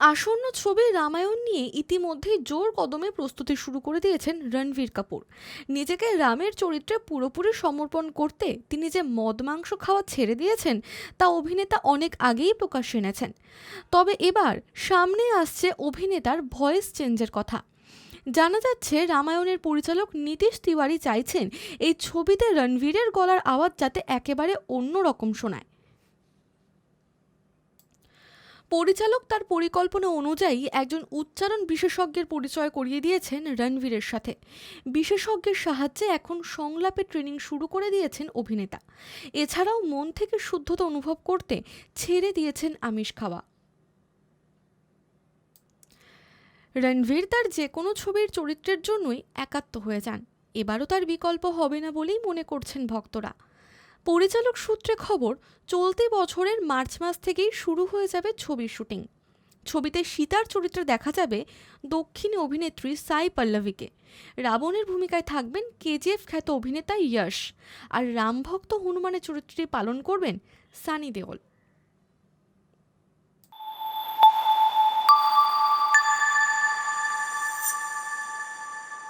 আসন্ন ছবি রামায়ণ নিয়ে ইতিমধ্যেই জোর কদমে প্রস্তুতি শুরু করে দিয়েছেন রণবীর কাপুর। নিজেকে রামের চরিত্রে পুরোপুরি সমর্পণ করতে তিনি যে মদ মাংস খাওয়া ছেড়ে দিয়েছেন, তা অভিনেতা অনেক আগেই প্রকাশ এনেছেন। তবে এবার সামনে আসছে অভিনেতার ভয়েস চেঞ্জের কথা। জানা যাচ্ছে, রামায়ণের পরিচালক নীতিশ তিওয়ারি চাইছেন এই ছবিতে রণবীরের গলার আওয়াজ যাতে একেবারে অন্য রকম শোনায়। পরিচালক তার পরিকল্পনা অনুযায়ী একজন উচ্চারণ বিশেষজ্ঞের পরিচয় করিয়ে দিয়েছেন রণবীরের সাথে। বিশেষজ্ঞের সাহায্যে এখন সংলাপে ট্রেনিং শুরু করে দিয়েছেন অভিনেতা। এছাড়াও মন থেকে শুদ্ধতা অনুভব করতে ছেড়ে দিয়েছেন আমিষ খাওয়া। রণবীর তার যে কোনো ছবির চরিত্রের জন্যই একাত্ম হয়ে যান। এবারও তার বিকল্প হবে না বলেই মনে করছেন ভক্তরা। পরিচালক সূত্রে খবর, চলতি বছরের মার্চ মাস থেকেই শুরু হয়ে যাবে ছবির শুটিং। ছবিতে সীতার চরিত্রে দেখা যাবে দক্ষিণী অভিনেত্রী সাই পল্লবীকে। রাবণের ভূমিকায় থাকবেন কেজিএফ খ্যাত অভিনেতা যশ আর রামভক্ত হনুমানের চরিত্রটি পালন করবেন সানি দেওল।